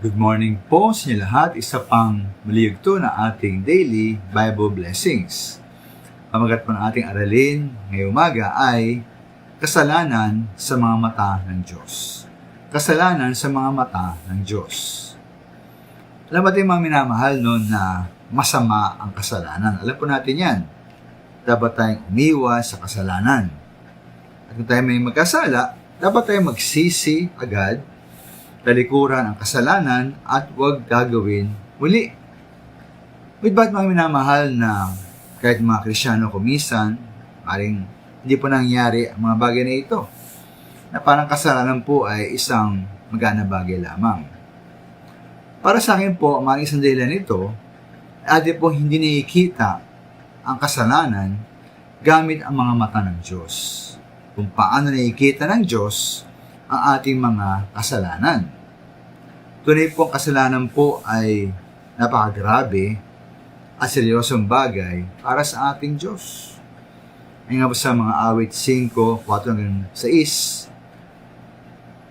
Good morning po sa inyo lahat. Isa pang maliyog to na ating daily Bible blessings. Pamagat po ng ating aralin ngayong umaga ay kasalanan sa mga mata ng Diyos. Kasalanan sa mga mata ng Diyos. Alam natin mga minamahal noon na masama ang kasalanan. Alam po natin yan. Dapat tayong umiwas sa kasalanan. At kung tayo may magkasala, dapat tayong magsisi agad talikuran ang kasalanan at huwag gagawin muli. With ba't mga minamahal na kahit mga Krisyano kumisan, maring hindi po nangyari ang mga bagay na ito. Na parang kasalanan po ay isang magana bagay lamang. Para sa akin po, mga isang dahilan nito, ate po hindi nakikita ang kasalanan gamit ang mga mata ng Diyos. Kung paano nakikita ng Diyos ang ating mga kasalanan. Tunay po ang kasalanan po ay napakagrabe at seryosong bagay para sa ating Diyos. Ay nga po sa mga awit 5, 4 hanggang 6,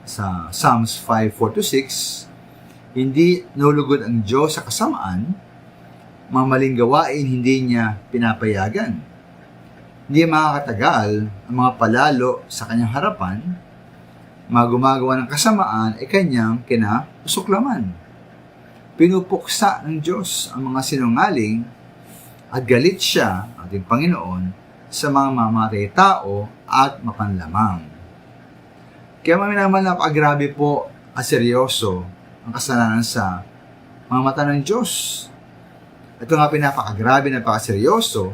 sa Psalms 5, 4 to 6, hindi nulugod ang Diyos sa kasamaan, mga maling gawain hindi niya pinapayagan. Hindi makakatagal ang mga palalo sa kanyang harapan, mga ng kasamaan ay kanyang kinasuklaman. Pinupuksa ng Diyos ang mga sinungaling at galit siya, ating Panginoon, sa mga mamatay tao at mapanlamang. Kaya maminaman napakagrabe po at seryoso ang kasalanan sa mga mata ng Diyos. Ito nga pinapakagrabe, napakaseryoso,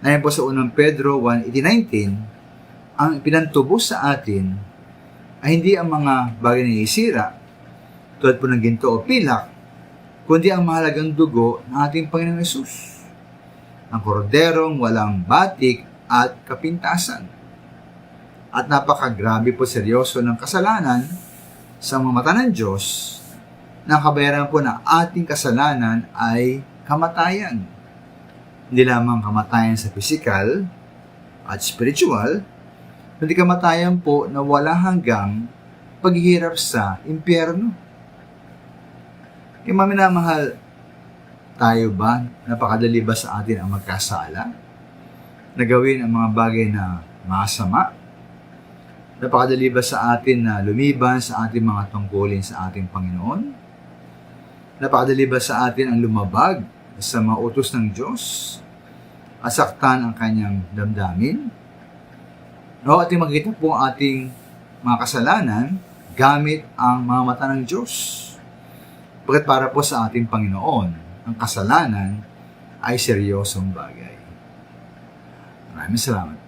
na yan po sa unang Pedro 1.18.19, ang pinantubos sa atin ay hindi ang mga bagay na isira, tulad po ng ginto o pilak, kundi ang mahalagang dugo ng ating Panginoong Yesus. Ang korderong walang batik at kapintasan. At napakagrabe po seryoso ng kasalanan sa mga mata ng Diyos na kabayaran po na ating kasalanan ay kamatayan. Hindi lamang kamatayan sa pisikal at spiritual, kundi kamatayan po na wala hanggang paghihirap sa impyerno. Kaya maminamahal, tayo ba, napakadali ba sa atin ang magkasala? Na gawin ang mga bagay na masama? Napakadali ba sa atin na lumiban sa ating mga tungkulin sa ating Panginoon? Napakadali ba sa atin ang lumabag sa mga utos ng Diyos? Asaktan ang kanyang damdamin? No, ating makikita po ang ating mga kasalanan gamit ang mga mata ng Diyos. Bakit para po sa ating Panginoon, ang kasalanan ay seryosong bagay. Maraming salamat.